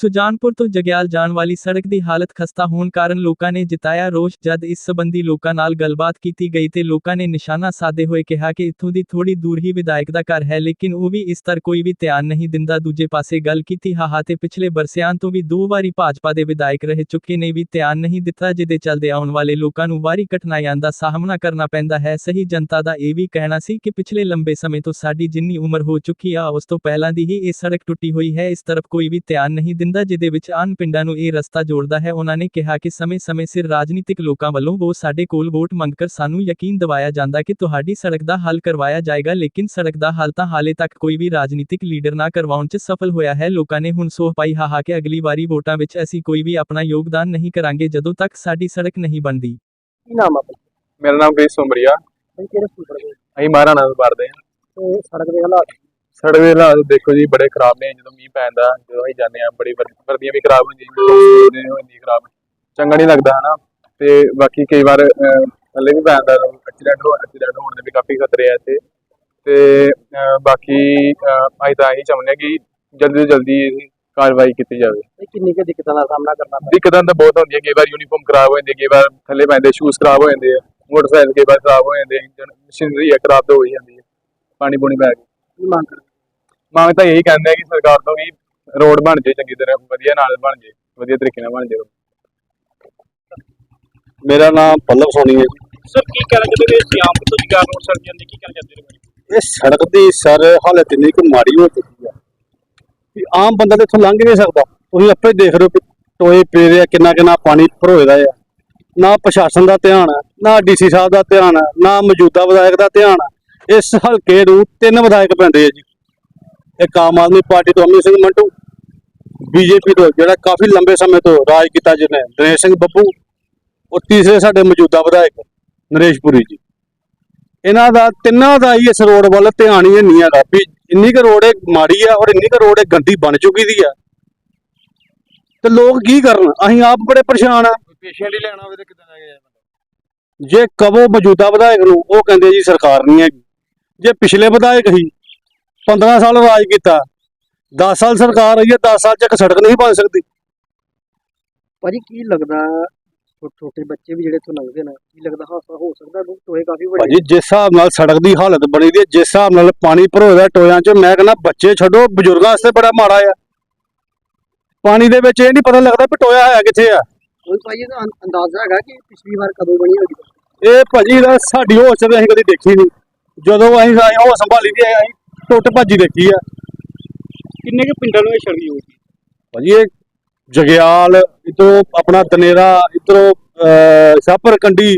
ਸੁਜਾਨਪੁਰ ਤੋਂ ਜਗਿਆਲ ਜਾਣ ਵਾਲੀ ਸੜਕ ਦੀ ਹਾਲਤ ਖਸਤਾ ਹੋਣ ਕਾਰਨ ਲੋਕਾਂ ਨੇ ਜਿਤਾਇਆ ਰੋਸ਼, ਜਦ ਇਸ ਸਬੰਧੀ ਲੋਕਾਂ ਨਾਲ ਗੱਲਬਾਤ ਕੀਤੀ ਗਈ ਤੇ ਲੋਕਾਂ ਨੇ ਨਿਸ਼ਾਨਾ ਸਾਧੇ ਹੋਏ ਕਿਹਾ ਕਿ ਇੱਥੋਂ ਦੀ ਥੋੜੀ ਦੂਰ ਹੀ ਵਿਧਾਇਕ ਦਾ ਘਰ ਹੈ, ਲੇਕਿਨ ਉਹ ਵੀ ਇਸ ਤਰ ਕੋਈ ਵੀ ਧਿਆਨ ਨਹੀਂ ਦਿੰਦਾ। ਦੂਜੇ ਪਾਸੇ ਗੱਲ ਕੀਤੀ ਹਾਹਾ ਤੇ ਪਿਛਲੇ ਬਰਸਿਆਂ ਤੋਂ ਵੀ ਦੋ ਵਾਰੀ ਭਾਜਪਾ ਦੇ ਵਿਧਾਇਕ ਰਹਿ, ਚੁੱਕੇ ਨੇ ਵੀ ਧਿਆਨ ਨਹੀਂ ਦਿੱਤਾ, ਜਿਹਦੇ ਚੱਲਦੇ ਆਉਣ ਵਾਲੇ ਲੋਕਾਂ ਨੂੰ ਵਾਰੀ ਕਠਿਨਾਈਆਂ ਦਾ ਸਾਹਮਣਾ ਕਰਨਾ ਪੈਂਦਾ ਹੈ। ਸਹੀ ਜਨਤਾ ਦਾ ਇਹ ਵੀ ਕਹਿਣਾ ਸੀ ਕਿ ਪਿਛਲੇ ਲੰਬੇ ਸਮੇਂ ਤੋਂ ਸਾਡੀ ਜਿੰਨੀ ਉਮਰ ਹੋ ਚੁੱਕੀ ਆ, ਉਸ ਤੋਂ ਪਹਿਲਾਂ ਦੀ ਹੀ ਇਹ ਸੜਕ ਟੁੱਟੀ ਹੋਈ ਹੈ, ਇਸ ਤਰਫ ਕੋਈ ਵੀ ਧਿਆਨ ਨਹੀਂ ਦਿੰਦਾ ਜਿਹਦੇ ਵਿੱਚ ਆਨ ਪਿੰਡਾਂ ਨੂੰ ਇਹ ਰਸਤਾ ਜੋੜਦਾ ਹੈ ਉਹਨਾਂ ਨੇ ਕਿਹਾ ਕਿ ਸਮੇਂ-ਸਮੇਂ ਸਿਰ ਰਾਜਨੀਤਿਕ ਲੋਕਾਂ ਵੱਲੋਂ ਉਹ ਸਾਡੇ ਕੋਲ ਵੋਟ ਮੰਗकर ਸਾਨੂੰ ਯਕੀਨ ਦਿਵਾਇਆ ਜਾਂਦਾ ਕਿ ਤੁਹਾਡੀ ਸੜਕ ਦਾ ਹੱਲ ਕਰਵਾਇਆ ਜਾਏਗਾ ਲੇਕਿਨ ਸੜਕ ਦਾ ਹੱਲ ਤਾਂ ਹਾਲੇ ਤੱਕ ਕੋਈ ਵੀ ਰਾਜਨੀਤਿਕ ਲੀਡਰ ਨਾ ਕਰਵਾਉਣ 'ਚ ਸਫਲ ਹੋਇਆ ਹੈ। ਲੋਕਾਂ ਨੇ ਹੁਣ ਸੋਹ ਪਾਈ ਹਾਹਾ ਕਿ ਅਗਲੀ ਵਾਰੀ ਵੋਟਾਂ ਵਿੱਚ ਅਸੀਂ ਕੋਈ ਵੀ ਆਪਣਾ ਯੋਗਦਾਨ ਨਹੀਂ ਕਰਾਂਗੇ ਜਦੋਂ ਤੱਕ ਸਾਡੀ ਸੜਕ ਨਹੀਂ ਬਣਦੀ। ਕੀ ਨਾਮ ਆ ਭਾਈ? ਮੇਰਾ ਨਾਮ ਕਿਹੜੇ ਸਕੂਲ ਪੜ੍ਹਦੇ ਹੋ? ਅਸੀਂ ਮਹਾਰਾਣਾ ਤੋਂ ਪੜ੍ਹਦੇ ਹਾਂ। ਤੇ ਸੜਕ ਦੇ ਹਾਲਾਤ ਸੜਕ ਦੇ ਹਾਲਾਤ ਦੇਖੋ ਜੀ ਬੜੇ ਖਰਾਬ ਨੇ ਜਦੋਂ ਮੀਂਹ ਪੈਂਦਾ ਜਦੋਂ ਅਸੀਂ ਜਾਂਦੇ ਹਾਂ ਬੜੀ ਵਰ- ਵਰਦੀਆਂ ਵੀ ਖਰਾਬ ਹੁੰਦੀਆਂ ਨੇ ਹੋ ਜਾਂਦੀ ਖਰਾਬ ਚੰਗਾ ਨਹੀਂ ਲੱਗਦਾ ਹਨਾ? ਤੇ ਬਾਕੀ ਕਈ ਵਾਰ ਥੱਲੇ ਵੀ ਪੈਂਦਾ ਐਕਸੀਡੈਂਟ ਹੋ ਐਕਸੀਡੈਂਟ ਹੋਣ ਦੇ ਵੀ ਕਾਫੀ ਖਤਰੇ ਆ ਇੱਥੇ। ਤੇ ਬਾਕੀ ਅਸੀਂ ਤਾਂ ਇਹੀ ਚਾਹੁੰਦੇ ਕਿ ਜਲਦੀ ਤੋਂ ਜਲਦੀ ਕਾਰਵਾਈ ਕੀਤੀ ਜਾਵੇ। ਕਿੰਨੀ ਕੁ ਦਿੱਕਤਾਂ ਦਾ ਸਾਹਮਣਾ ਕਰਨਾ ਪੈਂਦਾ? ਦਿੱਕਤਾਂ ਤਾਂ ਬਹੁਤ ਹੁੰਦੀਆਂ ਕਈ ਵਾਰ ਯੂਨੀਫਾਰਮ ਖਰਾਬ ਹੋ ਜਾਂਦੀ ਹੈ ਕਈ ਵਾਰ ਥੱਲੇ ਪੈਂਦੇ ਸ਼ੂਜ਼ ਖਰਾਬ ਹੋ ਜਾਂਦੇ ਆ ਮੋਟਰਸਾਈਕਲ ਕਈ ਵਾਰ ਖਰਾਬ ਹੋ ਜਾਂਦੇ ਇੰਜਨ ਮਸ਼ੀਨਰੀ ਖਰਾਬ ਤਾਂ ਹੋ ਜਾਂਦੀ ਹੈ ਪਾਣੀ ਪੂਣੀ ਪੈ ਕੇ ਮੰਗ ਮੰਗ ਤਾਂ ਇਹੀ ਕਹਿੰਦੇ ਆ ਕਿ ਸਰਕਾਰ ਤੋਂ ਵੀ ਰੋਡ ਬਣ ਜੇ ਚੰਗੀ ਤਰ੍ਹਾਂ ਵਧੀਆ ਨਾਲ ਬਣ ਜੇ ਵਧੀਆ ਤਰੀਕੇ ਨਾਲ ਬਣ ਜੇ। ਮੇਰਾ ਨਾਮ ਪੱਲਵ ਸੋਨੀ ਹੈ ਸਰ ਕੀ ਕਹਿਣਾ ਚਾਹੁੰਦੇ ਨੇ ਸਿਆਮ ਤੋਂ ਜਗਾਰ ਰੋਡ ਸੜਕ ਜਾਂਦੀ ਕੀ ਕਹਿਣਾ ਚਾਹੁੰਦੇ ਨੇ ਇਹ ਸੜਕ ਦੀ ਸਰ ਹਾਲਤ ਇੰਨੀ ਕੁ ਮਾੜੀ ਹੋ ਚੁੱਕੀ ਆ ਕਿ ਆਮ ਬੰਦਾ ਤੇ ਇੱਥੋਂ ਲੰਘ ਨਹੀਂ ਸਕਦਾ। ਤੁਸੀਂ ਆਪੇ ਦੇਖ ਰਹੇ ਹੋ ਟੋਏ ਪੇ ਰਹੇ ਆ ਕਿੰਨਾ ਕਿੰਨਾ ਪਾਣੀ ਭਰੋਏ ਦਾ ਆ। ਨਾ ਪ੍ਰਸ਼ਾਸਨ ਦਾ ਧਿਆਨ ਹੈ ਨਾ ਡੀਸੀ ਸਾਹਿਬ ਦਾ ਧਿਆਨ ਹੈ ਨਾ ਮੌਜੂਦਾ ਵਿਧਾਇਕ ਦਾ ਧਿਆਨ ਹੈ ਇਸ ਹਲਕੇ ਨੂੰ ਤਿੰਨ ਵਿਧਾਇਕ ਪੈਂਦੇ ਆ ਜੀ। ਇੱਕ ਆਮ ਆਦਮੀ ਪਾਰਟੀ ਤੋਂ ਅਮਿਤ ਸਿੰਘ ਮੰਟੂ ਬੀਜੇਪੀ ਤੋਂ ਜਿਹੜਾ ਕਾਫੀ ਲੰਬੇ ਸਮੇਂ ਤੋਂ ਰਾਜ ਕੀਤਾ ਜਿਹਨੇ ਦਿਨੇਸ਼ ਸਿੰਘ ਬੱਬੂ ਉਹ ਤੀਸਰੇ ਸਾਡੇ ਮੌਜੂਦਾ ਵਿਧਾਇਕ ਨਰੇਸ਼ ਪੁਰੀ ਜੀ। ਇਹਨਾਂ ਦਾ ਤਿੰਨਾਂ ਦਾ ਹੀ ਇਸ ਰੋਡ ਵੱਲ ਧਿਆਨ ਹੀ ਨਹੀਂ ਹੈਗਾ ਵੀ ਇੰਨੀ ਕੁ ਰੋਡ ਇਹ ਮਾੜੀ ਆ ਔਰ ਇੰਨੀ ਕੁ ਰੋਡ ਇਹ ਗੰਦੀ ਬਣ ਚੁੱਕੀ ਦੀ ਆ। ਤੇ ਲੋਕ ਕੀ ਕਰਨ? ਅਸੀਂ ਆਪ ਬੜੇ ਪਰੇਸ਼ਾਨ ਆ। ਪੇਸ਼ੈਂਟ ਹੀ ਲੈਣਾ ਹੋਵੇ ਤਾਂ ਕਿੱਦਾਂ ਲੈ ਕੇ ਜੇ ਕਵੋ ਮੌਜੂਦਾ ਵਿਧਾਇਕ ਨੂੰ ਉਹ ਕਹਿੰਦੇ ਜੀ ਸਰਕਾਰ ਨਹੀਂ ਹੈਗੀ। ਜੇ ਪਿਛਲੇ ਵਿਧਾਇਕ ਹੀ 15 ਸਾਲ ਰਾਜ ਕੀਤਾ। 10 ਸਾਲ ਸਰਕਾਰ ਰਹੀ ਹੈ 10 ਸਾਲ ਚ ਇੱਕ ਸੜਕ ਨਹੀਂ ਬਣ ਸਕਦੀ। ਭਾਜੀ ਕੀ ਲੱਗਦਾ ਛੋਟੇ ਛੋਟੇ ਬੱਚੇ ਵੀ ਜਿਹੜੇ ਇੱਥੋਂ ਲੰਘਦੇ ਨੇ ਕੀ ਲੱਗਦਾ ਹਾਦਸਾ ਹੋ ਸਕਦਾ? ਲੋਕ ਟੋਏ ਕਾਫੀ ਵੱਡੇ ਭਾਜੀ ਜਿਸ ਹਿਸਾਬ ਨਾਲ ਸੜਕ ਦੀ ਹਾਲਤ ਬਣੀ ਦੀ ਹੈ ਜਿਸ ਹਿਸਾਬ ਨਾਲ ਪਾਣੀ ਭਰੋਦਾ ਟੋਇਆਂ 'ਚ ਮੈਂ ਕਹਿੰਦਾ ਬੱਚੇ ਛੱਡੋ ਬਜ਼ੁਰਗਾਂ ਵਾਸਤੇ ਬੜਾ ਮਾੜਾ ਆ। ਪਾਣੀ ਦੇ ਵਿੱਚ ਇਹ ਨਹੀਂ ਪਤਾ ਲੱਗਦਾ ਵੀ ਟੋਇਆ ਹੈ ਕਿੱਥੇ ਆ। ਕੋਈ ਭਾਜੀ ਦਾ ਅੰਦਾਜ਼ਾ ਹੈਗਾ ਕਿ ਪਿਛਲੀ ਵਾਰ ਕਦੋਂ ਬਣੀ ਹੋਗੀ ਇਹ ਭਾਜੀ ਦਾ ਸਾਡੀ ਹੋਸ਼ ਤੇ ਅਸੀਂ ਕਦੀ ਦੇਖੀ ਨਹੀਂ। ਜਦੋਂ ਅਸੀਂ ਆਏ ਉਹ ਸੰਭਾਲੀ ਦੀ ਅਸੀਂ ਟੁੱਟ ਭੱਜੀ ਦੇਖੀ ਆ। ਕਿੰਨੇ ਕੁ ਪਿੰਡਾਂ ਨੂੰ ਇਹ ਸੜਕ ਹੋਊਗੀ ਭਾਜੀ ਇਹ ਜਗਿਆਲ ਇਧਰੋਂ ਆਪਣਾ ਦਨੇਰਾ ਇਧਰੋਂ ਸਾਪਰ ਕੰਡੀ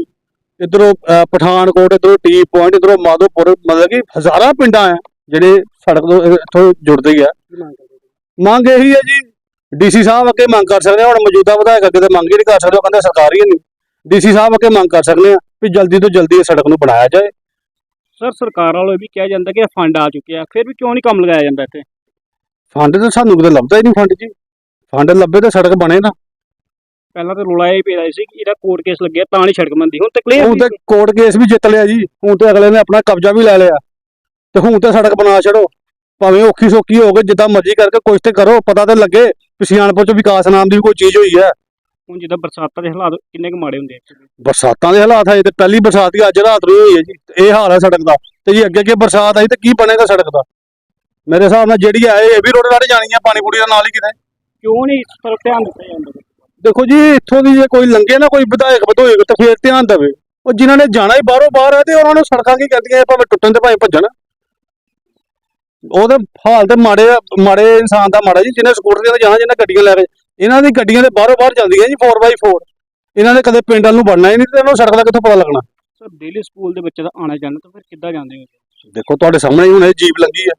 ਇਧਰੋਂ ਪਠਾਨਕੋਟ ਇਧਰੋਂ ਟੀ ਪੁਆਇੰਟ ਇਧਰੋਂ ਮਾਧੋਪੁਰ ਮਤਲਬ ਕਿ ਹਜ਼ਾਰਾਂ ਪਿੰਡਾਂ ਆ ਜਿਹੜੇ ਸੜਕ ਤੋਂ ਇੱਥੋਂ ਜੁੜਦੇ ਹੀ ਆ? ਮੰਗ ਇਹੀ ਹੈ ਜੀ ਡੀਸੀ ਸਾਹਿਬ ਅੱਗੇ ਮੰਗ ਕਰ ਸਕਦੇ ਆ ਹੁਣ ਮੌਜੂਦਾ ਵਿਧਾਇਕ ਅੱਗੇ ਤੇ ਮੰਗ ਹੀ ਨਹੀਂ ਕਰ ਸਕਦੇ ਉਹ ਕਹਿੰਦੇ ਸਰਕਾਰ ਹੀ ਨਹੀਂ। ਡੀਸੀ ਸਾਹਿਬ ਅੱਗੇ ਮੰਗ ਕਰ ਸਕਦੇ ਆ ਵੀ ਜਲਦੀ ਤੋਂ ਜਲਦੀ ਇਹ ਸੜਕ ਨੂੰ ਬਣਾਇਆ ਜਾਏ। ਸਰ ਸਰਕਾਰ ਵੱਲੋਂ ਇਹ ਵੀ ਕਿਹਾ ਜਾਂਦਾ ਕਿ ਫੰਡ ਆ ਚੁੱਕੇ ਆ। ਫਿਰ ਵੀ ਕਿਉਂ ਨਹੀਂ ਕੰਮ ਲਗਾਇਆ ਜਾਂਦਾ ਇੱਥੇ? ਫੰਡ ਤਾਂ ਸਾਨੂੰ ਕਿਤੇ ਲੱਭਦਾ ਹੀ ਨਹੀਂ ਫੰਡ ਜੀ ਫੰਡ ਲੱਭੇ ਤਾਂ ਸੜਕ ਬਣੇ ਨਾ ਪਹਿਲਾਂ ਤਾਂ ਰੋਲਾ ਇਹ ਪਿਆ ਸੀ ਕਿ ਇਹਦਾ ਕੋਰਟ ਕੇਸ ਲੱਗਿਆ ਤਾਂ ਨਹੀਂ ਸੜਕ ਬਣਦੀ। ਹੁਣ ਤੇ ਕਲੀਅਰ ਹੁਣ ਤੇ ਕੋਰਟ ਕੇਸ ਵੀ ਜਿੱਤ ਲਿਆ ਜੀ। ਹੁਣ ਤੇ ਅਗਲੇ ਨੇ ਆਪਣਾ ਕਬਜ਼ਾ ਵੀ ਲੈ ਲਿਆ। ਤੇ ਹੁਣ ਤੇ ਸੜਕ ਬਣਾ ਛੜੋ ਭਾਵੇਂ ਔਖੀ ਸੌਖੀ ਹੋ ਕੇ ਜਿੱਦਾਂ ਮਰਜ਼ੀ ਕਰਕੇ ਕੁਛ ਤੇ ਕਰੋ। ਪਤਾ ਤੇ ਲੱਗੇ ਸਿਆਣਪੁਰ ਚ ਵਿਕਾਸ ਨਾਮ ਦੀ ਕੋਈ ਚੀਜ਼ ਹੋਈ ਹੈ। ਹੁਣ ਜਿੱਦਾਂ ਬਰਸਾਤਾਂ ਦੇ ਹਾਲਾਤ ਕਿੰਨੇ ਕੁ ਮਾੜੇ ਹੁੰਦੇ ਆ? ਬਰਸਾਤਾਂ ਦੇ ਹਾਲਾਤ ਹੈ ਤੇ ਪਹਿਲੀ ਬਰਸਾਤ ਹੀ ਅੱਜ ਰਾਤ ਨੂੰ ਹੋਈ ਹੈ ਜੀ ਤੇ ਇਹ ਹਾਲ ਹੈ ਸੜਕ ਦਾ। ਤੇ ਜੀ ਅੱਗੇ ਅੱਗੇ ਬਰਸਾਤ ਆਈ ਤੇ ਕੀ ਬਣੇਗਾ ਸੜਕ ਦਾ? ਮੇਰੇ ਹਿਸਾਬ ਨਾਲ ਜਿਹੜੀ ਹੈ ਇਹ ਵੀ ਰੋਡ ਲੱਗ ਜਾਣੀ ਆ ਪਾਣੀ ਪੂੜੀ ਦੇ ਨਾਲ ਹੀ ਕਿਤੇ। ਕਿਉਂ ਨਹੀਂ ਇਸ ਤਰਫ ਧਿਆਨ ਦਿੱਤਾ ਜਾਂਦਾ? ਦੇਖੋ ਜੀ ਇੱਥੋਂ ਦੀ ਜੇ ਕੋਈ ਲੰਘੇ ਨਾ ਕੋਈ ਵਿਧਾਇਕ ਵਧੋਏਗਾ ਤਾਂ ਫੇਰ ਧਿਆਨ ਦੇਵੇ। ਉਹ ਜਿਨ੍ਹਾਂ ਨੇ ਜਾਣਾ ਹੀ ਬਾਹਰੋਂ ਬਾਹਰ ਹੈ ਤੇ ਉਹਨਾਂ ਨੂੰ ਸੜਕਾਂ ਕੀ ਕਹਿੰਦੀਆਂ ਭਾਵੇਂ ਟੁੱਟਣ ਤੇ ਭਾਵੇਂ ਭੱਜਣ। ਉਹਦੇ ਹਾਲ ਤੇ ਮਾੜੇ ਆ- ਮਾੜੇ ਇਨਸਾਨ ਦਾ ਮਾੜਾ ਜੀ ਜਿਹਨੇ ਸਕੂਟਰ ਤੇ ਜਾਣਾ ਜਿਹਨੇ ਗੱਡੀਆਂ ਲੈ ਕੇ ਇਹਨਾਂ ਦੀ ਗੱਡੀਆਂ ਤੇ ਬਾਹਰੋਂ ਬਾਹਰ ਚੱਲਦੀਆਂ ਜੀ 4x4 ਇਹਨਾਂ ਨੇ ਕਦੇ ਪਿੰਡ ਵੱਲ ਨੂੰ ਵੜਨਾ ਹੀ ਨਹੀਂ ਤੇ ਇਹਨਾਂ ਨੂੰ ਸੜਕ ਦਾ ਕਿੱਥੋਂ ਪਤਾ ਲੱਗਣਾ? ਸਰ ਡੇਲੀ ਸਕੂਲ ਦੇ ਬੱਚੇ ਦਾ ਆਣਾ ਜਾਣਾ ਤਾਂ ਫਿਰ ਕਿੱਦਾਂ ਜਾਂਦੇ ਹੋ ਦੇਖੋ ਤੁਹਾਡੇ ਸਾਹਮਣੇ ਹੀ ਹੁਣ ਇਹ ਜੀਪ ਲੱਗੀ ਆ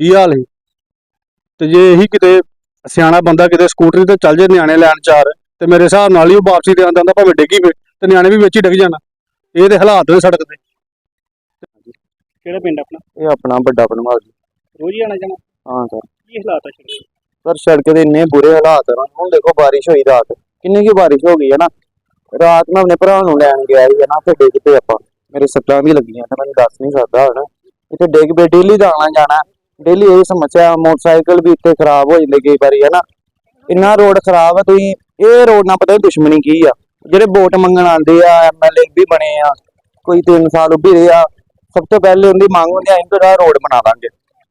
ਕੀ ਹਾਲ ਹੈ? ਤੇ ਜੇ ਇਹੀ ਕਿਤੇ ਸਿਆਣਾ ਬੰਦਾ ਕਿਤੇ ਸਕੂਟਰੀ ਤੇ ਚੱਲ ਜੇ ਨਿਆਣੇ ਲੈਣ ਚਾਰ ਤੇ ਮੇਰੇ ਹਿਸਾਬ ਨਾਲ ਹੀ ਉਹ ਵਾਪਸੀ ਤੇ ਆਉਂਦਾ ਹੁੰਦਾ ਭਾਵੇਂ ਡਿੱਗੀ ਪਏ ਤੇ ਨਿਆਣੇ ਵੀ ਵਿੱਚ ਹੀ ਡਿੱਗ ਜਾਣਾ। ਇਹ ਤੇ ਹਾਲਾਤ ਨੇ ਸੜਕ ਦੇ। ਕਿਹੜਾ ਪਿੰਡ ਆਪਣਾ? ਇਹ ਆਪਣਾ ਵੱਡਾ ਬਣਵਾ ਜੀ। ਰੋਜ਼ ਹੀ ਆਣਾ ਜਾਣਾ? ਹਾਂ ਸਰ। ਕੀ ਹਾਲਾਤ ਆ ਸੜਕ ਪਰ ਸੜਕ ਦੇ ਇੰਨੇ ਬੁਰੇ ਹਾਲਾਤ ਹਨ ਹੁਣ ਦੇਖੋ ਬਾਰਿਸ਼ ਹੋਈ ਰਾਤ। ਕਿੰਨੀ ਕੀ ਬਾਰਿਸ਼ ਹੋ ਗਈ ਹੈ ਨਾ। ਰਾਤ ਮੈਂ ਆਪਣੇ ਭਰਾ ਨੂੰ ਲੈਣ ਗਿਆ ਸੀ ਨਾ ਤੇ ਡਿੱਗ ਪਏ ਆਪਾਂ। ਮੇਰੇ ਸੱਟਾਂ ਵੀ ਲੱਗੀਆਂ ਤੇ ਮੈਨੂੰ ਦੱਸ ਨਹੀਂ ਸਕਦਾ ਹਣ। ਇੱਥੇ ਡਿੱਗ ਪਏ, ਡੇਲੀ ਦਾ ਆਣਾ ਜਾਣਾ। ਡੇਲੀ ਇਹ ਸਮੱਸਿਆ, ਮੋਟਰਸਾਈਕਲ ਵੀ ਇੱਥੇ ਖਰਾਬ ਹੋ ਜਾਂਦੇ ਕਈ ਵਾਰੀ ਹੈ ਨਾ ਇੰਨਾ ਰੋਡ ਖਰਾਬ ਆ, ਤੁਸੀਂ ਇਹ ਰੋਡ ਨਾਲ ਪਤਾ ਦੁਸ਼ਮਣੀ ਕੀ ਆ? ਜਿਹੜੇ ਵੋਟ ਮੰਗਣ ਆਉਂਦੇ ਆ ਐਮਐਲਏ ਵੀ ਬਣੇ ਆ, ਕੋਈ 3 ਸਾਲ ਉੱਭੀ ਰਹੇ ਆ। ਸਭ ਤੋਂ ਪਹਿਲੇ ਉਹਦੀ ਮੰਗ ਹੁੰਦੀ ਆ, ਅਸੀਂ ਤੁਹਾਡਾ ਰੋਡ ਬਣਾ ਦਾਂਗੇ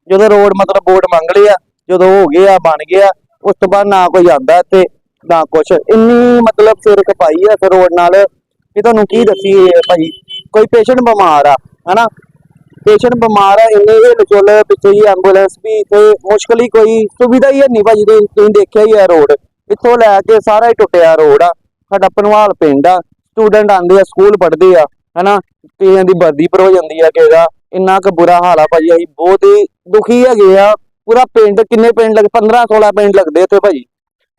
ਜਦੋਂ ਰੋਡ ਮਤਲਬ ਵੋਟ ਮੰਗ ਲਏ ਆ ਜਦੋਂ ਹੋ ਗਿਆ ਬਣ ਗਿਆ ਉਸ ਤੋਂ ਬਾਅਦ ਨਾ ਕੋਈ ਆਂਦਾ ਤੇ ਨਾ ਕੁਛ। ਇੰਨੀ ਮਤਲਬ ਸਿਰ ਖਪਾਈ ਆ ਇਸ ਰੋਡ ਨਾਲ ਕਿ ਤੁਹਾਨੂੰ ਕੀ ਦੱਸੀਏ ਭਾਈ, ਕੋਈ ਪੇਸ਼ੈਂਟ ਬਿਮਾਰ ਆ, ਹਨਾ? ਪੇਸ਼ੈਂਟ ਬਿਮਾਰ ਆ, ਇੰਨੇ ਹਿੱਲ ਚੁੱਲ ਪਿੱਛੇ ਹੀ ਐਂਬੂਲੈਂਸ ਵੀ ਇੱਥੇ, ਮੁਸ਼ਕਲ ਹੀ ਕੋਈ ਸੁਵਿਧਾ ਹੀ ਹੈ ਨਹੀਂ ਭਾਜੀ, ਤੁਸੀਂ ਦੇਖਿਆ ਹੀ ਆ ਰੋਡ। ਇੱਥੋਂ ਲੈ ਕੇ ਸਾਰਾ ਹੀ ਟੁੱਟਿਆ ਰੋਡ ਆ। ਸਾਡਾ ਪਨਵਾਲ ਪਿੰਡ ਆ ਸਟੂਡੈਂਟ ਆਂਦੇ ਆ ਸਕੂਲ ਪੜ੍ਹਦੇ ਆ, ਹਨਾ? ਕਈਆਂ ਦੀ ਵਰਦੀ ਪਰ ਹੋ ਜਾਂਦੀ ਆ, ਕਿਸੇ ਦਾ। ਇੰਨਾ ਕੁ ਬੁਰਾ ਹਾਲ ਆ ਭਾਜੀ, ਅਸੀਂ ਬਹੁਤ ਹੀ ਦੁਖੀ ਹੈਗੇ ਆ। ਪੂਰਾ ਪਿੰਡ ਕਿੰਨੇ ਪਿੰਡ ਲੱਗ 15 16 ਪਿੰਡ ਲੱਗਦੇ ਇੱਥੇ ਭਾਜੀ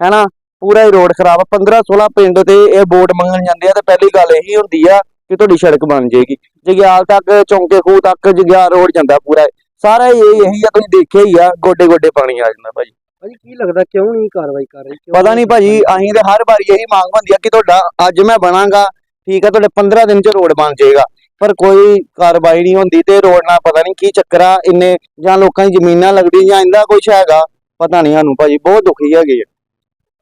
ਹੈਨਾ? ਪੂਰਾ ਹੀ ਰੋਡ ਖਰਾਬ ਆ 15 16 ਪਿੰਡ ਤੇ ਇਹ ਵੋਟ ਮੰਗਣ ਜਾਂਦੇ ਆ ਤੇ ਪਹਿਲੀ ਗੱਲ ਇਹੀ ਹੁੰਦੀ ਆ ਕਿ ਤੁਹਾਡੀ ਸੜਕ ਬਣ ਜਾਏਗੀ। ਜਗਿਆਲ ਤੱਕ ਚੌਂਕੇ ਖੂਹ ਤੱਕ ਜਗਿਆਲ ਰੋਡ ਜਾਂਦਾ ਪੂਰਾ। ਸਾਰਾ ਇਹ ਇਹੀ ਆ ਤੁਸੀਂ ਦੇਖਿਆ ਹੀ ਆ ਗੋਡੇ ਗੋਡੇ ਪਾਣੀ ਆ ਜਾਂਦਾ ਭਾਜੀ। ਭਾਜੀ ਕੀ ਲੱਗਦਾ ਕਿਉਂ ਨਹੀਂ ਕਾਰਵਾਈ ਕਰ ਰਹੀ? ਕਿਉਂ ਪਤਾ ਨਹੀਂ ਭਾਜੀ ਅਸੀਂ ਤੇ ਹਰ ਵਾਰੀ ਇਹੀ ਮੰਗ ਹੁੰਦੀ ਆ ਕਿ ਤੁਹਾਡਾ ਅੱਜ ਮੈਂ ਬਣਾਂਗਾ ਠੀਕ ਆ ਤੁਹਾਡੇ 15 ਦਿਨ ਚ ਰੋਡ ਬਣ ਜਾਏਗਾ। ਪਰ ਕੋਈ ਕਾਰਵਾਈ ਨਹੀਂ ਹੁੰਦੀ ਤੇ ਰੋਡ ਨਾਲ ਪਤਾ ਨਹੀਂ ਕੀ ਚੱਕਰ ਆ ਇੰਨੇ ਜਾਂ ਲੋਕਾਂ ਦੀ ਜ਼ਮੀਨਾਂ ਲੱਗਦੀ ਜਾਂ ਇਹਦਾ ਕੁਛ ਹੈਗਾ ਪਤਾ ਨਹੀਂ ਸਾਨੂੰ ਭਾਜੀ ਬਹੁਤ ਦੁਖੀ ਹੈਗੇ ਆ।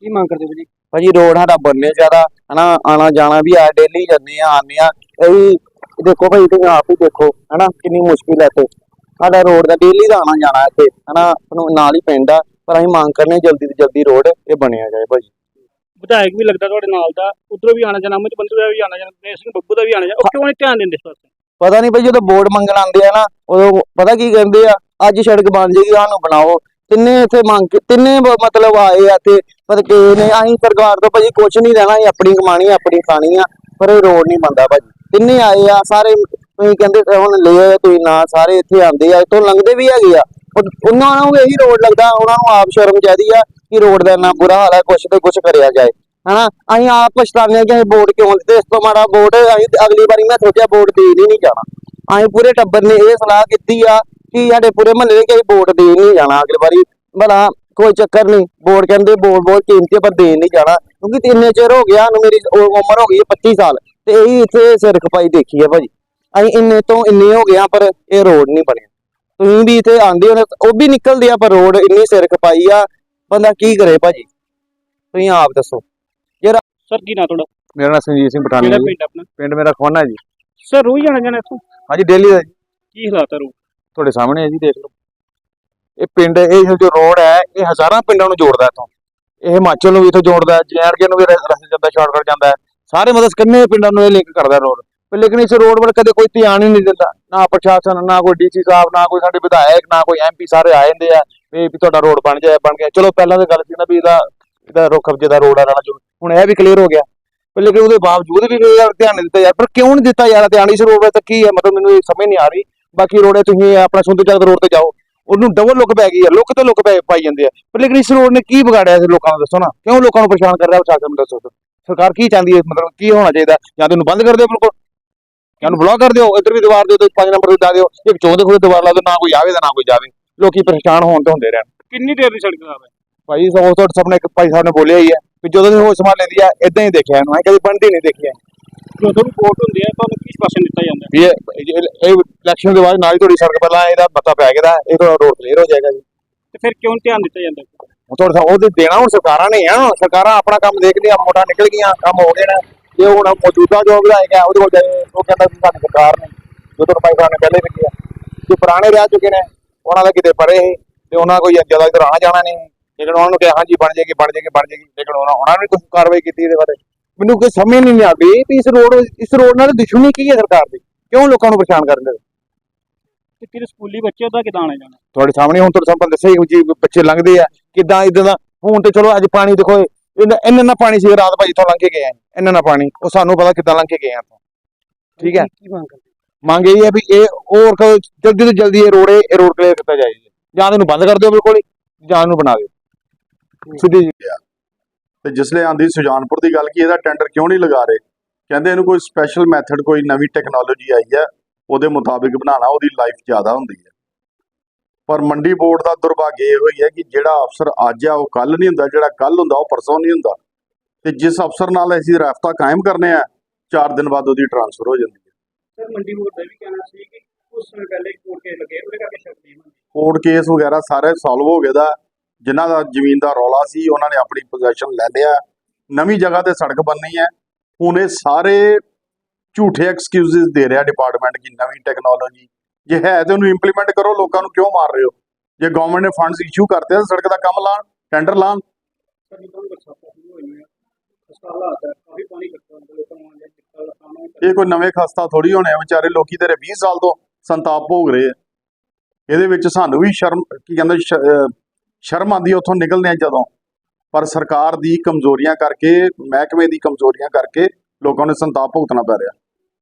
ਕੀ ਮੰਗ ਕਰਦੇ ਹੋ ਜੀ ਭਾਜੀ ਰੋਡ ਸਾਡਾ ਬੰਨੇ ਜ਼ਿਆਦਾ ਹਨਾ ਆਣਾ ਜਾਣਾ ਵੀ ਆ ਡੇਲੀ ਜਾਂਦੇ ਆ ਆਉਂਦੇ ਆ। ਇਹ ਵੀ ਦੇਖੋ ਭਾਈ ਤੁਸੀਂ ਆਪ ਹੀ ਦੇਖੋ ਹਨਾ ਕਿੰਨੀ ਮੁਸ਼ਕਿਲ ਹੈ ਇੱਥੇ। ਸਾਡਾ ਰੋਡ ਦਾ ਡੇਲੀ ਦਾ ਆਣਾ ਜਾਣਾ ਇੱਥੇ ਹਨਾ ਸਾਨੂੰ ਨਾਲ ਹੀ ਪੈਂਦਾ ਪਰ ਅਸੀਂ ਮੰਗ ਕਰਨੇ ਜਲਦੀ ਤੋਂ ਜਲਦੀ ਰੋਡ ਇਹ ਬਣਿਆ ਜਾਏ ਭਾਜੀ। ਵਿਧਾਇਕ ਵੀ ਲੱਗਦਾ ਤੁਹਾਡੇ ਨਾਲ ਦਾ ਉਧਰੋਂ ਵੀ ਆਣਾ ਜਾਣਾ ਮੁਝ ਬੰਦੂ ਦਾ ਵੀ ਆਣਾ ਜਾਣਾ ਦਿਨੇਸ਼ ਸਿੰਘ ਬੱਬੂ ਦਾ ਵੀ ਆਣਾ ਜਾਣਾ ਉਹ ਕਿਉਂ ਨਹੀਂ ਧਿਆਨ ਦਿੰਦੇ ਇਸ ਪਾਸੇ? ਪਤਾ ਨਹੀਂ ਭਾਈ ਜਦੋਂ ਵੋਟ ਮੰਗਣ ਆਉਂਦੇ ਆ ਨਾ ਉਦੋਂ ਪਤਾ ਕੀ ਕਹਿੰਦੇ ਆ ਅੱਜ ਸੜਕ ਬਣ ਜੇਗੀ ਸਾਨੂੰ ਬਣਾਓ। ਤਿੰਨੇ ਇੱਥੇ ਮੰਗ ਕੇ ਤਿੰਨੇ ਮਤਲਬ ਆਏ ਆ ਤੇ ਪਰ ਕਿ ਨੇ ਅਸੀਂ ਸਰਕਾਰ ਤੋਂ ਭਾਜੀ ਕੁਝ ਨਹੀਂ ਲੈਣਾ ਅਸੀਂ ਆਪਣੀ ਕਮਾਣੀ ਆ, ਆਪਣੀ ਖਾਣੀ ਆ ਪਰ ਇਹ ਰੋਡ ਨਹੀਂ ਬੰਦਾ ਭਾਜੀ। ਤਿੰਨੇ ਆਏ ਆ ਸਾਰੇ ਤੁਸੀਂ ਕਹਿੰਦੇ ਹੁਣ ਲੈ ਆਏ ਤੁਸੀਂ ਨਾ ਸਾਰੇ ਇੱਥੇ ਆਉਂਦੇ ਆ ਇੱਥੋਂ ਲੰਘਦੇ ਵੀ ਹੈਗੇ ਆ। ਉਹਨਾਂ ਨੂੰ ਇਹੀ ਰੋਡ ਲੱਗਦਾ ਉਹਨਾਂ ਨੂੰ ਆਪ ਸ਼ਰਮ ਚਾਹੀਦੀ ਆ ਕਿ ਰੋਡ ਦਾ ਇੰਨਾ ਬੁਰਾ ਹਾਲ ਹੈ, ਕੁਛ ਤੇ ਕੁਛ ਕਰਿਆ ਜਾਏ, ਹਨਾ? ਅਸੀਂ ਆਪ ਪਛਤਾਉਂਦੇ ਹਾਂ ਕਿ ਅਸੀਂ ਵੋਟ ਕਿਉਂ ਦਿੱਤੇ, ਇਸ ਤੋਂ ਮਾੜਾ ਵੋਟ ਅਸੀਂ ਅਗਲੀ ਵਾਰੀ ਮੈਂ ਸੋਚਿਆ ਵੋਟ ਦੇਣ ਹੀ ਨਹੀਂ ਜਾਣਾ। ਅਸੀਂ ਪੂਰੇ ਟੱਬਰ ਨੇ ਇਹ ਸਲਾਹ ਕੀਤੀ ਆ ਕਿ ਸਾਡੇ ਪੂਰੇ ਮਹੱਲੇ ਦੇ ਕਿ ਅਸੀਂ ਵੋਟ ਦੇਣ ਨਹੀਂ ਜਾਣਾ ਅਗਲੀ ਵਾਰੀ। ਭਲਾ ਕੋਈ ਚੱਕਰ ਨਹੀਂ, ਵੋਟ ਕਹਿੰਦੇ ਵੋਟ ਬਹੁਤ ਕੀਮਤੀ ਆ, ਪਰ ਦੇਣ ਨਹੀਂ ਜਾਣਾ। ਕਿਉਂਕਿ ਇੰਨੇ ਚਿਰ ਹੋ ਗਿਆ ਨੂੰ ਮੇਰੀ ਉ- ਉਮਰ ਹੋ ਗਈ ਹੈ 25 ਸਾਲ, ਤੇ ਇਹੀ ਇੱਥੇ ਸਿਰ ਖਪਾਈ ਦੇਖੀ ਹੈ ਭਾਜੀ। ਅਸੀਂ ਇੰਨੇ ਤੋਂ ਇੰਨੇ ਹੋ ਗਏ ਆ ਪਰ ਇਹ ਰੋਡ ਨਹੀਂ ਬਣਿਆ। ਤੁਸੀਂ ਵੀ ਇੱਥੇ ਆਂਦੇ ਹੋ ਉਹ ਵੀ ਨਿਕਲਦੇ ਆ, ਪਰ ਰੋਡ ਇੰਨੀ ਸਿਰ ਖਪਾਈ ਆ ਬੰਦਾ ਕੀ ਕਰੇ ਭਾਜੀ? ਤੁਸੀਂ ਆਪ ਦੱਸੋ। ਸਰ ਕੀ ਨਾ ਤੁਹਾਡਾ? ਮੇਰਾ ਨਾਮ ਸੰਜੀਤ ਸਿੰਘ ਪਠਾਨੀ ਕਿਹੜਾ ਹੈ ਜੀ। ਪਿੰਡ ਆਪਣਾ? ਪਿੰਡ ਮੇਰਾ ਖਵਾਨਾ ਜੀ। ਸਰ ਰੋਜ਼ ਆਣਾ ਜਾਣਾ ਇੱਥੋਂ? ਹਾਂਜੀ ਡੇਲੀ ਦਾ ਜੀ। ਕੀ ਹਾਲਾਤ ਹੈ ਰੋਡ ਤੁਹਾਡੇ ਸਾਹਮਣੇ ਹੈ ਜੀ ਦੇਖ ਲਓ। ਇਹ ਪਿੰਡ ਇਹ ਜੋ ਰੋਡ ਹੈ ਇਹ ਹਜ਼ਾਰਾਂ ਪਿੰਡਾਂ ਨੂੰ ਜੋੜਦਾ ਇੱਥੋਂ। ਇਹ ਹਿਮਾਚਲ ਨੂੰ ਵੀ ਇੱਥੋਂ ਜੋੜਦਾ ਹੈ ਜੈਨਕੇ ਨੂੰ ਵੀ ਰ- ਰਸਤੇ ਜਾਂਦਾ ਸ਼ਾਰਟਕਟ ਜਾਂਦਾ ਹੈ। ਸਾਰੇ ਮਤਲਬ ਕਿੰਨੇ ਪਿੰਡਾਂ ਨੂੰ ਇਹ ਲਿੰਕ ਕਰਦਾ ਰੋਡ। ਪਰ ਲੇਕਿਨ ਇਸ ਰੋਡ ਵੱਲ ਕਦੇ ਕੋਈ ਧਿਆਨ ਹੀ ਨਹੀਂ ਦਿੰਦਾ। ਨਾ ਪ੍ਰਸ਼ਾਸਨ, ਨਾ ਕੋਈ ਡੀਸੀ ਸਾਹਿਬ, ਨਾ ਕੋਈ ਸਾਡੇ ਵਿਧਾਇਕ, ਨਾ ਕੋਈ ਐਮਪੀ ਸਾਰੇ ਆ ਜਾਂਦੇ ਆ, ਵੀ ਤੁਹਾਡਾ ਰੋਡ ਬਣ ਜਾਏ, ਬਣ ਗਿਆ। ਚਲੋ, ਪਹਿਲਾਂ ਤਾਂ ਗੱਲ ਸੀ ਨਾ ਵੀ ਇਹਦਾ ਇਹਦਾ ਰੁੱਖ ਕਬਜੇ ਦਾ ਰੋਡ ਆ ਨਾਲ ਜੋ ਹੁਣ ਇਹ ਵੀ ਕਲੀਅਰ ਹੋ ਗਿਆ। ਪਰ ਲੇਕਿਨ ਉਹਦੇ ਬਾਵਜੂਦ ਵੀ ਯਾਰ ਧਿਆਨ ਨਹੀਂ ਦਿੱਤਾ ਯਾਰ। ਪਰ ਕਿਉਂ ਨਹੀਂ ਦਿੱਤਾ ਯਾਰ? ਧਿਆਨ ਇਸ ਰੋਡ 'ਤੇ ਕੀ ਹੈ? ਮਤਲਬ ਮੈਨੂੰ ਇਹ ਸਮਝ ਨਹੀਂ ਆ ਰਹੀ। ਬਾਕੀ ਰੋਡੇ ਤੁਸੀਂ ਆਪਣਾ ਸੁੰਦਰ ਚੱਕ ਰੋਡ ਤੇ ਜਾਓ। ਉਹਨੂੰ ਡਬਲ ਲੁੱਕ ਪੈ ਗਈ ਆ। ਲੁੱਕ ਤੇ ਲੁੱਕ ਪੈ ਪਾਈ ਜਾਂਦੇ ਆ। ਪਰ ਲੇਕਿਨ ਇਸ ਰੋਡ ਨੇ ਕੀ ਵਿਗਾੜਿਆ ਇਸ ਲੋਕਾਂ ਨੂੰ ਦੱਸੋ ਨਾ। ਕਿਉਂ ਲੋਕਾਂ ਨੂੰ ਪਰੇਸ਼ਾਨ ਕਰ ਰਿਹਾ ਪ੍ਰਸ਼ਾਸਨ ਨੂੰ ਦੱਸੋ। ਸਰਕਾਰ ਕੀ ਚਾਹੁੰਦੀ ਹੈ? ਮਤਲਬ ਕੀ ਹੋਣਾ ਚਾਹੀਦਾ? ਜਾਂ ਤੇ ਉਹਨੂੰ ਬੰਦ ਕਰ ਦਿਓ ਬਿਲਕੁਲ। ਜਾਂ ਨੂੰ ਬਲੌਕ ਕਰ ਦਿਓ ਇੱਧਰ ਵੀ ਦੀਵਾਰ ਦਿਓ ਤੇ 5 ਨੰਬਰ ਤੇ ਲਾ ਦਿਓ ਇੱਕ ਚੌਂਦੇ ਖੋਦੇ ਦੀਵਾਰ ਲਾ ਦਿਓ ਨਾ ਕੋਈ ਆਵੇ ਤੇ ਨਾ ਕੋਈ ਜਾਵੇ। ਲੋਕੀ ਪਰੇਸ਼ਾਨ ਹੋਣ ਤੇ ਹੁੰਦੇ ਰਹਿਣ। ਕਿੰਨੀ ਦੇਰ ਦੀ ਸੜਕ ਖਰਾਬ ਹੈ? ਭਾਈ ਸੋ ਤੁਹਾਡੇ ਸਾਹਮਣੇ ਇੱਕ ਭਾਈ ਸਾਹਿਬ ਨੇ ਬੋਲਿਆ ਹੀ ਹੈ ਵੀ ਜਦੋਂ ਦੀ ਹੋਸ਼ ਸੰਭਾਲ ਲੈਂਦੀ ਆ ਇਦਾਂ ਹੀ ਦੇਖਿਆ ਇਹਨੂੰ। ਐ ਕਦੀ ਬਣਦੀ ਨਹੀਂ ਦੇਖਿਆ। ਜਦੋਂ ਵੋਟ ਹੁੰਦੀ ਹੈ ਤੁਹਾਨੂੰ ਕਿਸ ਪਾਸੇ ਦਿੱਤਾ ਜਾਂਦਾ? ਵੀ ਇਹ ਇਲੈਕਸ਼ਨ ਦੇ ਬਾਅਦ ਨਾਲ ਹੀ ਤੁਹਾਡੀ ਸੜਕ ਪਹਿਲਾਂ ਇਹਦਾ ਪਤਾ ਪੈ ਗਿਆ ਦਾ ਇਹ ਤਾਂ ਰੋਡ ਕਲੀਅਰ ਹੋ ਜਾਏਗਾ ਜੀ। ਤੇ ਫਿਰ ਕਿਉਂ ਨੀ ਧਿਆਨ ਦਿੱਤਾ ਜਾਂਦਾ? ਹੁਣ ਤੁਹਾਡੇ ਉਹਦੇ ਦੇਣਾ ਹੁਣ ਸਰਕਾਰਾਂ ਨੇ ਆ। ਸਰਕਾਰਾਂ ਆਪਣਾ ਕੰਮ ਦੇਖਦੀਆਂ ਮੋਟਾ ਨਿਕਲ ਗਈਆਂ ਕੰਮ ਹੋ ਗਏ ਨੇ। ਤੇ ਹੁਣ ਮੌਜੂਦਾ ਜੋ ਵਿਧਾਇਕ ਹੈ ਉਹਦੇ ਕੋਲ ਜਾਏ ਉਹ ਕਹਿੰਦਾ ਵੀ ਸਾਡੀ ਸਰਕਾਰ ਨੇ ਜੋ ਤੁਹਾਨੂੰ ਭਾਈ ਸਾਹਿਬ ਨੇ ਪਹਿਲੇ ਵੀ ਕਿਹਾ। ਜੋ ਪੁਰਾਣੇ ਰਹਿ ਚੁੱਕੇ ਨੇ ਉਹਨਾਂ ਦਾ ਕਿਤੇ ਪਰੇ ਸੀ ਤੇ ਉਹਨਾਂ ਕੋਈ ਜ਼ਿਆਦਾ ਇੱਧਰ ਆਣਾ ਜਾਣਾ ਨਹੀਂ। ਲੇਕਿਨ ਉਹਨਾਂ ਨੂੰ ਕਿਹਾ ਹਾਂਜੀ ਬਣ ਜਾਏਗੀ ਬਣ ਜਾਏਗੀ ਬਣ ਜਾਏਗੀ। ਲੇਕਿਨ ਉਹਨਾਂ ਉਹਨਾਂ ਨੇ ਕੋਈ ਕਾਰਵਾਈ ਕੀਤੀ ਇਹਦੇ ਬਾਰੇ? ਮੈਨੂੰ ਕੋਈ ਸਮਝ ਨਹੀਂ ਆਉਂਦੀ ਵੀ ਇਸ ਰੋਡ ਇਸ ਰੋਡ ਨਾਲ ਦੁਸ਼ਮਣੀ ਕੀ ਹੈ ਸਰਕਾਰ ਦੀ? ਕਿਉਂ ਲੋਕਾਂ ਨੂੰ ਪਰੇਸ਼ਾਨ ਕਰਨ ਦੇ ਤੇ ਫਿਰ ਸਕੂਲੀ ਬੱਚੇ ਉਹਦਾ ਕਿਦਾਂ ਆਣਾ ਜਾਣਾ? ਤੁਹਾਡੇ ਸਾਹਮਣੇ ਹੁਣ ਤੁਹਾਡੇ ਸਾਹਮਣੇ ਦੱਸਿਆ ਹੀ ਜੀ ਬੱਚੇ ਲੰਘਦੇ ਆ। ਕਿਦਾਂ ਇਦਾਂ ਦਾ ਹੁਣ ਤੇ ਚਲੋ ਅੱਜ ਪਾਣੀ ਦੇਖੋ ਇੰਨਾ ਇੰਨਾ ਨਾ ਪਾਣੀ ਸੀ ਰਾਤ ਭਾਜੀ ਤੋਂ ਲੰਘ ਕੇ ਗਏ ਆ। ਇੰਨਾ ਨਾ ਪਾਣੀ ਉਹ ਸਾਨੂੰ ਪਤਾ ਕਿੱਦਾਂ ਲੰਘ ਕੇ ਗਏ ਆ ਠੀਕ ਹੈ। ਕੀ ਮੰਗ ਕਰਦੇ? ਮੰਗ ਇਹ ਹੈ ਵੀ ਇਹ ਹੋਰ ਜਲਦੀ ਤੋਂ ਜਲਦੀ ਇਹ ਰੋਡ ਇਹ ਰੋਡ ਕਲੀਅਰ ਕੀਤਾ ਜਾਏ। ਜੀ। ਇਹਨੂੰ ਬੰਦ ਕਰ ਦਿਓ ਬਿਲਕੁਲ ਹੀ ਜਾਂ ਇਹਨੂੰ ਬਣਾ ਦਿਓ। ਸਿੱਧੀ ਜੀ। ਤੇ ਜਿਸਲੇ ਆਂਦੀ ਸੁਜਾਨਪੁਰ ਦੀ ਗੱਲ ਕੀ ਇਹਦਾ ਟੈਂਡਰ ਕਿਉਂ ਨਹੀਂ ਲਗਾ ਰਹੇ? ਕਹਿੰਦੇ ਇਹਨੂੰ ਕੋਈ ਸਪੈਸ਼ਲ ਮੈਥਡ ਕੋਈ ਨਵੀਂ ਟੈਕਨੋਲੋਜੀ ਆਈ ਹੈ ਉਹਦੇ ਮੁਤਾਬਿਕ ਬਣਾਉਣਾ ਉਹਦੀ ਲਾਈਫ ਜ਼ਿਆਦਾ ਹੁੰਦੀ ਹੈ। ਪਰ ਮੰਡੀ ਬੋਰਡ ਦਾ ਦੁਰਭਾਗਯ ਇਹ ਹੋਈ ਹੈ ਕਿ ਜਿਹੜਾ ਅਫਸਰ ਅੱਜ ਆ ਉਹ ਕੱਲ ਨਹੀਂ ਹੁੰਦਾ ਜਿਹੜਾ ਕੱਲ ਹੁੰਦਾ ਉਹ ਪਰਸੋਂ ਨਹੀਂ ਹੁੰਦਾ। ਤੇ ਜਿਸ ਅਫਸਰ ਨਾਲ ਅਸੀਂ ਰਾਬਤਾ ਕਾਇਮ ਕਰਨੇ ਆ 4 ਦਿਨ ਬਾਅਦ ਉਹਦੀ ਟਰਾਂਸਫਰ ਹੋ ਜਾਂਦੀ ਹੈ। ਸਰ ਮੰਡੀ ਬੋਰਡ ਦਾ ਵੀ ਕਹਿਣਾ ਸੀ ਕਿ ਉਸ ਸਮੇਂ ਪਹਿਲੇ ਕੋਰਟ ਕੇ ਲੱਗੇ ਉਹਦੇ ਕਰਕੇ ਸ਼ੱਕ ਨਹੀਂ ਹੁੰਦੀ। ਕੋਰਟ ਕੇਸ ਵਗੈਰਾ ਸਾਰੇ ਸੋਲਵ ਹੋ ਗਏ ਦਾ ਜਿਨ੍ਹਾਂ ਦਾ ਜ਼ਮੀਨ ਦਾ ਰੌਲਾ ਸੀ ਉਹਨਾਂ ਨੇ ਆਪਣੀ ਪੋਜੀਸ਼ਨ ਲੈ ਲਿਆ। ਨਵੀਂ ਜਗ੍ਹਾ ਤੇ ਸੜਕ ਬਣਨੀ ਹੈ। ਹੁਣ ਇਹ ਸਾਰੇ ਝੂਠੇ ਐਕਸਕਿਊਜ਼ਸ ਦੇ ਰਿਹਾ ਡਿਪਾਰਟਮੈਂਟ ਕਿ ਨਵੀਂ ਟੈਕਨੋਲੋਜੀ ਜੇ ਹੈ ਤੇ ਉਹਨੂੰ ਇੰਪਲੀਮੈਂਟ ਕਰੋ ਲੋਕਾਂ ਨੂੰ ਕਿਉਂ ਮਾਰ ਰਹੇ ਹੋ? ਜੇ ਗਵਰਨਮੈਂਟ ਨੇ ਫੰਡਸ ਇਸ਼ੂ ਕਰਤੇ ਤਾਂ ਸੜਕ ਦਾ ਕੰਮ ਲਾਣ ਟੈਂਡਰ ਲਾਣ ਇਹ ਕੋਈ ਨਵੇਂ ਖਸਤਾ ਥੋੜੀ ਹੋਣੇ ਆ ਵਿਚਾਰੇ ਲੋਕੀ ਤੇਰੇ 20 ਸਾਲ ਤੋਂ ਸੰਤਾਪ ਭੋਗ ਰਹੇ ਆ। ਇਹਦੇ ਵਿੱਚ ਸਾਨੂੰ ਵੀ ਸ਼ਰਮ ਕੀ ਕਹਿੰਦੇ ਸ਼ਰਮ ਆਂਦੀ ਉੱਥੋਂ ਨਿਕਲਦੇ ਆ ਜਦੋਂ। ਪਰ ਸਰਕਾਰ ਦੀ ਕਮਜ਼ੋਰੀਆਂ ਕਰਕੇ ਮਹਿਕਮੇ ਦੀ ਕਮਜ਼ੋਰੀਆਂ ਕਰਕੇ ਲੋਕਾਂ ਨੂੰ ਸੰਤਾਪ ਭੁਗਤਣਾ ਪੈ ਰਿਹਾ।